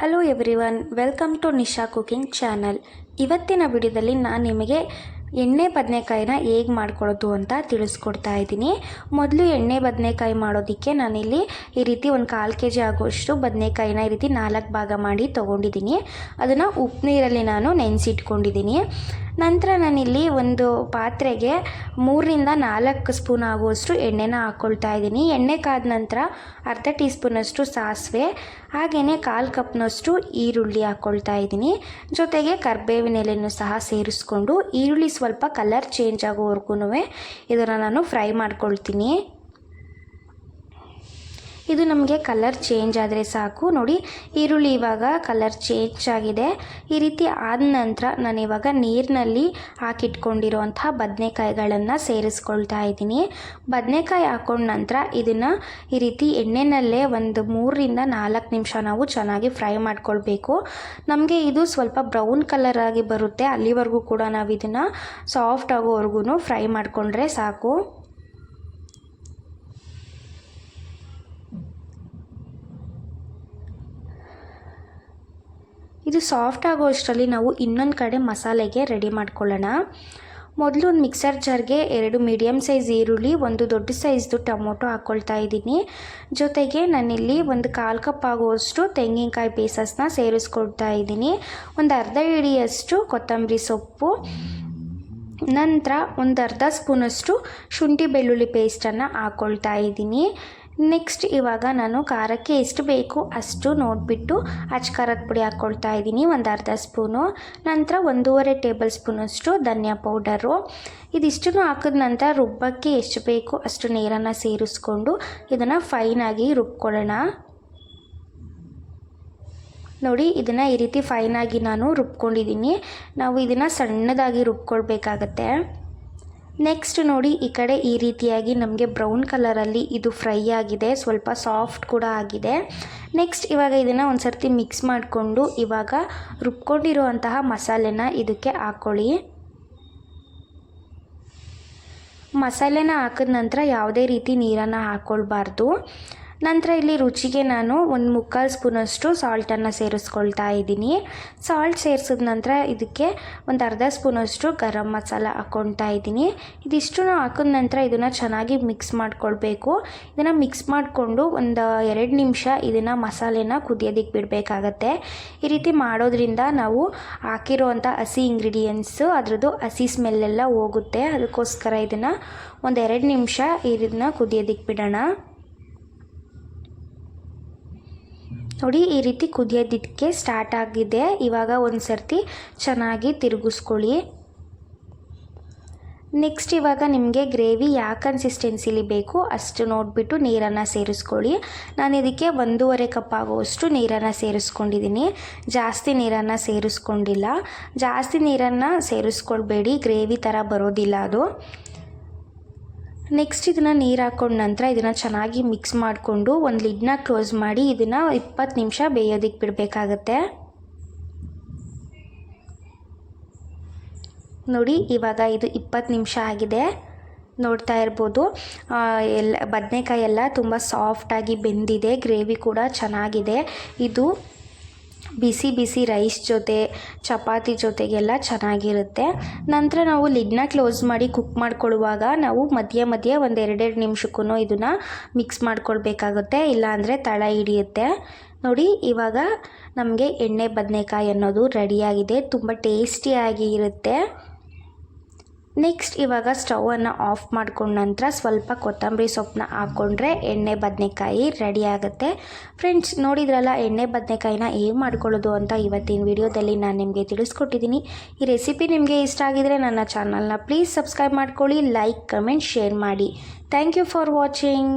Hello everyone welcome to Nisha cooking channel ಇವತ್ತಿನ ವಿಡಿಯೋದಲ್ಲಿ ನಾನು ನಿಮಗೆ ಎಣ್ಣೆ ಬದನೆಕಾಯಿನ ಹೇಗೆ ಮಾಡ್ಕೊಳ್ಳೋದು ಅಂತ ತಿಳಿಸ್ಕೊಡ್ತಾ ಇದ್ದೀನಿ. ಮೊದಲು ಎಣ್ಣೆ ಬದನೆಕಾಯಿ ಮಾಡೋದಕ್ಕೆ ನಾನಿಲ್ಲಿ ಈ ರೀತಿ ಒಂದು ಕಾಲು ಕೆ ಜಿ ಆಗುವಷ್ಟು ಬದನೆಕಾಯಿನ ಈ ರೀತಿ ನಾಲ್ಕು ಭಾಗ ಮಾಡಿ ತೊಗೊಂಡಿದ್ದೀನಿ. ಅದನ್ನು ಉಪ್ಪು ನೀರಲ್ಲಿ ನಾನು ನೆನೆಸಿಟ್ಕೊಂಡಿದ್ದೀನಿ. ನಂತರ ನಾನಿಲ್ಲಿ ಒಂದು ಪಾತ್ರೆಗೆ ಮೂರರಿಂದ ನಾಲ್ಕು ಸ್ಪೂನ್ ಆಗುವಷ್ಟು ಎಣ್ಣೆನ ಹಾಕ್ಕೊಳ್ತಾ ಇದ್ದೀನಿ. ಎಣ್ಣೆ ಕಾದ ನಂತರ ಅರ್ಧ ಟೀ ಸ್ಪೂನಷ್ಟು ಸಾಸಿವೆ ಹಾಗೆಯೇ ಕಾಲು ಕಪ್ನಷ್ಟು ಈರುಳ್ಳಿ ಹಾಕ್ಕೊಳ್ತಾ ಇದ್ದೀನಿ. ಜೊತೆಗೆ ಕರ್ಬೇವಿನ ಎಲೆಯನ್ನು ಸಹ ಸೇರಿಸ್ಕೊಂಡು ಈರುಳ್ಳಿ ಸ್ವಲ್ಪ ಕಲರ್ ಚೇಂಜ್ ಆಗೋವರೆಗೂ ಇದನ್ನು ನಾನು ಫ್ರೈ ಮಾಡ್ಕೊಳ್ತೀನಿ. ಇದು ನಮಗೆ ಕಲರ್ ಚೇಂಜ್ ಆದರೆ ಸಾಕು. ನೋಡಿ, ಈರುಳ್ಳಿ ಇವಾಗ ಕಲರ್ ಚೇಂಜ್ ಆಗಿದೆ. ಈ ರೀತಿ ಆದ ನಂತರ ನಾನು ಇವಾಗ ನೀರಿನಲ್ಲಿ ಹಾಕಿಟ್ಕೊಂಡಿರುವಂತಹ ಬದನೆಕಾಯಿಗಳನ್ನು ಸೇರಿಸ್ಕೊಳ್ತಾ ಇದ್ದೀನಿ. ಬದನೆಕಾಯಿ ಹಾಕೊಂಡ ನಂತರ ಇದನ್ನು ಈ ರೀತಿ ಎಣ್ಣೆನಲ್ಲೇ ಒಂದು ಮೂರರಿಂದ ನಾಲ್ಕು ನಿಮಿಷ ನಾವು ಚೆನ್ನಾಗಿ ಫ್ರೈ ಮಾಡ್ಕೊಳ್ಬೇಕು. ನಮಗೆ ಇದು ಸ್ವಲ್ಪ ಬ್ರೌನ್ ಕಲರ್ ಆಗಿ ಬರುತ್ತೆ. ಅಲ್ಲಿವರೆಗೂ ಕೂಡ ನಾವು ಇದನ್ನು ಸಾಫ್ಟ್ ಆಗೋವರೆಗೂ ಫ್ರೈ ಮಾಡಿಕೊಂಡ್ರೆ ಸಾಕು. ಇದು ಸಾಫ್ಟ್ ಆಗೋ ಅಷ್ಟರಲ್ಲಿ ನಾವು ಇನ್ನೊಂದು ಕಡೆ ಮಸಾಲೆಗೆ ರೆಡಿ ಮಾಡ್ಕೊಳ್ಳೋಣ. ಮೊದಲು ಒಂದು ಮಿಕ್ಸರ್ ಜಾರ್ಗೆ ಎರಡು ಮೀಡಿಯಮ್ ಸೈಜ್ ಈರುಳ್ಳಿ, ಒಂದು ದೊಡ್ಡ ಸೈಜ್ದು ಟೊಮೊಟೊ ಹಾಕ್ಕೊಳ್ತಾ ಇದ್ದೀನಿ. ಜೊತೆಗೆ ನಾನಿಲ್ಲಿ ಒಂದು ಕಾಲು ಕಪ್ ಆಗುವಷ್ಟು ತೆಂಗಿನಕಾಯಿ ಪೀಸಸ್ನ ಸೇರಿಸ್ಕೊಳ್ತಾ ಇದ್ದೀನಿ. ಒಂದು ಅರ್ಧ ಇಡಿಯಷ್ಟು ಕೊತ್ತಂಬರಿ ಸೊಪ್ಪು, ನಂತರ ಒಂದು ಅರ್ಧ ಸ್ಪೂನಷ್ಟು ಶುಂಠಿ ಬೆಳ್ಳುಳ್ಳಿ ಪೇಸ್ಟನ್ನು ಹಾಕ್ಕೊಳ್ತಾ ಇದ್ದೀನಿ. ನೆಕ್ಸ್ಟ್ ಇವಾಗ ನಾನು ಖಾರಕ್ಕೆ ಎಷ್ಟು ಬೇಕು ಅಷ್ಟು ನೋಡಿಬಿಟ್ಟು ಅಚ್ಚಕಾರದ ಪುಡಿ ಹಾಕ್ಕೊಳ್ತಾ ಇದ್ದೀನಿ. ಒಂದು ಅರ್ಧ ಸ್ಪೂನು. ನಂತರ ಒಂದೂವರೆ ಟೇಬಲ್ ಸ್ಪೂನಷ್ಟು ಧನಿಯಾ ಪೌಡರು. ಇದಿಷ್ಟನ್ನು ಹಾಕಿದ ನಂತರ ರುಬ್ಬಕ್ಕೆ ಎಷ್ಟು ಬೇಕು ಅಷ್ಟು ನೀರನ್ನು ಸೇರಿಸ್ಕೊಂಡು ಇದನ್ನು ಫೈನಾಗಿ ರುಬ್ಕೊಳ್ಳೋಣ. ನೋಡಿ, ಇದನ್ನು ಈ ರೀತಿ ಫೈನಾಗಿ ನಾನು ರುಬ್ಕೊಂಡಿದ್ದೀನಿ. ನಾವು ಇದನ್ನು ಸಣ್ಣದಾಗಿ ರುಬ್ಕೊಳ್ಬೇಕಾಗತ್ತೆ. ನೆಕ್ಸ್ಟ್ ನೋಡಿ, ಈ ಕಡೆ ಈ ರೀತಿಯಾಗಿ ನಮಗೆ ಬ್ರೌನ್ ಕಲರಲ್ಲಿ ಇದು ಫ್ರೈ ಆಗಿದೆ. ಸ್ವಲ್ಪ ಸಾಫ್ಟ್ ಕೂಡ ಆಗಿದೆ. ನೆಕ್ಸ್ಟ್ ಇವಾಗ ಇದನ್ನು ಒಂದು ಸರ್ತಿ ಮಿಕ್ಸ್ ಮಾಡಿಕೊಂಡು ಇವಾಗ ರುಬ್ಕೊಂಡಿರುವಂತಹ ಮಸಾಲೆನ ಇದಕ್ಕೆ ಹಾಕ್ಕೊಳ್ಳಿ ಮಸಾಲೆನ ಹಾಕಿದ ನಂತರ ಯಾವುದೇ ರೀತಿ ನೀರನ್ನು ಹಾಕ್ಕೊಳ್ಬಾರ್ದು ನಂತರ ಇಲ್ಲಿ ರುಚಿಗೆ ನಾನು ಒಂದು ಮುಕ್ಕಾಲು ಸ್ಪೂನಷ್ಟು ಸಾಲ್ಟನ್ನು ಸೇರಿಸ್ಕೊಳ್ತಾ ಇದ್ದೀನಿ. ಸಾಲ್ಟ್ ಸೇರಿಸಿದ ನಂತರ ಇದಕ್ಕೆ ಒಂದು ಅರ್ಧ ಸ್ಪೂನಷ್ಟು ಗರಂ ಮಸಾಲ ಹಾಕ್ಕೊಳ್ತಾ ಇದ್ದೀನಿ. ಇದಿಷ್ಟು ಹಾಕಿದ ನಂತರ ಇದನ್ನು ಚೆನ್ನಾಗಿ ಮಿಕ್ಸ್ ಮಾಡ್ಕೊಳ್ಬೇಕು. ಇದನ್ನು ಮಿಕ್ಸ್ ಮಾಡಿಕೊಂಡು ಒಂದು ಎರಡು ನಿಮಿಷ ಇದನ್ನು ಮಸಾಲೆನ ಕುದಿಯೋದಕ್ಕೆ ಬಿಡಬೇಕಾಗತ್ತೆ. ಈ ರೀತಿ ಮಾಡೋದ್ರಿಂದ ನಾವು ಹಾಕಿರೋವಂಥ ಹಸಿ ಇಂಗ್ರೀಡಿಯೆಂಟ್ಸು ಅದರದ್ದು ಹಸಿ ಸ್ಮೆಲ್ಲೆಲ್ಲ ಹೋಗುತ್ತೆ. ಅದಕ್ಕೋಸ್ಕರ ಇದನ್ನು ಒಂದು ಎರಡು ನಿಮಿಷ ಇದನ್ನು ಕುದಿಯೋದಕ್ಕೆ ಬಿಡೋಣ. ನೋಡಿ, ಈ ರೀತಿ ಕುದಿಯೋದಕ್ಕೆ ಸ್ಟಾರ್ಟ್ ಆಗಿದೆ. ಇವಾಗ ಒಂದು ಸರ್ತಿ ಚೆನ್ನಾಗಿ ತಿರುಗಿಸ್ಕೊಳ್ಳಿ. ನೆಕ್ಸ್ಟ್ ಇವಾಗ ನಿಮಗೆ ಗ್ರೇವಿ ಯಾವ ಕನ್ಸಿಸ್ಟೆನ್ಸಿಲಿ ಬೇಕು ಅಷ್ಟು ನೋಡಿಬಿಟ್ಟು ನೀರನ್ನು ಸೇರಿಸ್ಕೊಳ್ಳಿ. ನಾನು ಇದಕ್ಕೆ ಒಂದೂವರೆ ಕಪ್ ಆಗುವಷ್ಟು ನೀರನ್ನು ಸೇರಿಸ್ಕೊಂಡಿದ್ದೀನಿ ಜಾಸ್ತಿ ನೀರನ್ನು ಸೇರಿಸ್ಕೊಂಡಿಲ್ಲ. ಜಾಸ್ತಿ ನೀರನ್ನು ಸೇರಿಸ್ಕೊಳ್ಬೇಡಿ. ಗ್ರೇವಿ ಥರ ಬರೋದಿಲ್ಲ ಅದು. ನೆಕ್ಸ್ಟ್ ಇದನ್ನು ನೀರು ಹಾಕೊಂಡ ನಂತರ ಇದನ್ನು ಚೆನ್ನಾಗಿ ಮಿಕ್ಸ್ ಮಾಡಿಕೊಂಡು ಒಂದು ಲಿಡ್ನ ಕ್ಲೋಸ್ ಮಾಡಿ ಇದನ್ನು ಇಪ್ಪತ್ತು ನಿಮಿಷ ಬೇಯೋದಕ್ಕೆ ಬಿಡಬೇಕಾಗತ್ತೆ. ನೋಡಿ, ಇವಾಗ ಇದು ಇಪ್ಪತ್ತು ನಿಮಿಷ ಆಗಿದೆ. ನೋಡ್ತಾ ಇರ್ಬೋದು. ಎಲ್ಲ, ಬದನೆಕಾಯಿ ಎಲ್ಲ ತುಂಬ ಸಾಫ್ಟಾಗಿ ಬೆಂದಿದೆ ಗ್ರೇವಿ ಕೂಡ ಚೆನ್ನಾಗಿದೆ. ಇದು ಬಿಸಿ ಬಿಸಿ ರೈಸ್ ಜೊತೆ, ಚಪಾತಿ ಜೊತೆಗೆಲ್ಲ ಚೆನ್ನಾಗಿರುತ್ತೆ. ನಂತರ ನಾವು ಲಿಡ್ನ ಕ್ಲೋಸ್ ಮಾಡಿ ಕುಕ್ ಮಾಡ್ಕೊಳ್ಳುವಾಗ ನಾವು ಮಧ್ಯ ಮಧ್ಯೆ ಒಂದು ಎರಡೆರಡು ನಿಮಿಷಕ್ಕೂ ಇದನ್ನು ಮಿಕ್ಸ್ ಮಾಡ್ಕೊಳ್ಬೇಕಾಗುತ್ತೆ. ಇಲ್ಲಾಂದರೆ ತಳ ಹಿಡಿಯುತ್ತೆ. ನೋಡಿ, ಇವಾಗ ನಮಗೆ ಎಣ್ಣೆ, ಬದನೆಕಾಯಿ ಅನ್ನೋದು ರೆಡಿಯಾಗಿದೆ. ತುಂಬ ಟೇಸ್ಟಿಯಾಗಿ ಇರುತ್ತೆ. ನೆಕ್ಸ್ಟ್ ಇವಾಗ ಸ್ಟವನ್ನು ಆಫ್ ಮಾಡ್ಕೊಂಡ ನಂತರ ಸ್ವಲ್ಪ ಕೊತ್ತಂಬರಿ ಸೊಪ್ಪನ್ನ ಹಾಕ್ಕೊಂಡ್ರೆ ಎಣ್ಣೆ, ಬದನೆಕಾಯಿ ರೆಡಿ ಆಗುತ್ತೆ. ಫ್ರೆಂಡ್ಸ್ ನೋಡಿದ್ರಲ್ಲ ಎಣ್ಣೆ, ಬದನೆಕಾಯಿನ ಹೇಗೆ ಮಾಡ್ಕೊಳ್ಳೋದು ಅಂತ ಇವತ್ತಿನ ವಿಡಿಯೋದಲ್ಲಿ ನಾನು ನಿಮಗೆ ತಿಳಿಸ್ಕೊಟ್ಟಿದ್ದೀನಿ. ಈ ರೆಸಿಪಿ ನಿಮಗೆ ಇಷ್ಟ ಆಗಿದರೆ ನನ್ನ ಚಾನಲ್ನ ಪ್ಲೀಸ್ ಸಬ್ಸ್ಕ್ರೈಬ್ ಮಾಡ್ಕೊಳ್ಳಿ ಲೈಕ್ ಕಮೆಂಟ್ ಶೇರ್ ಮಾಡಿ. Thank you for watching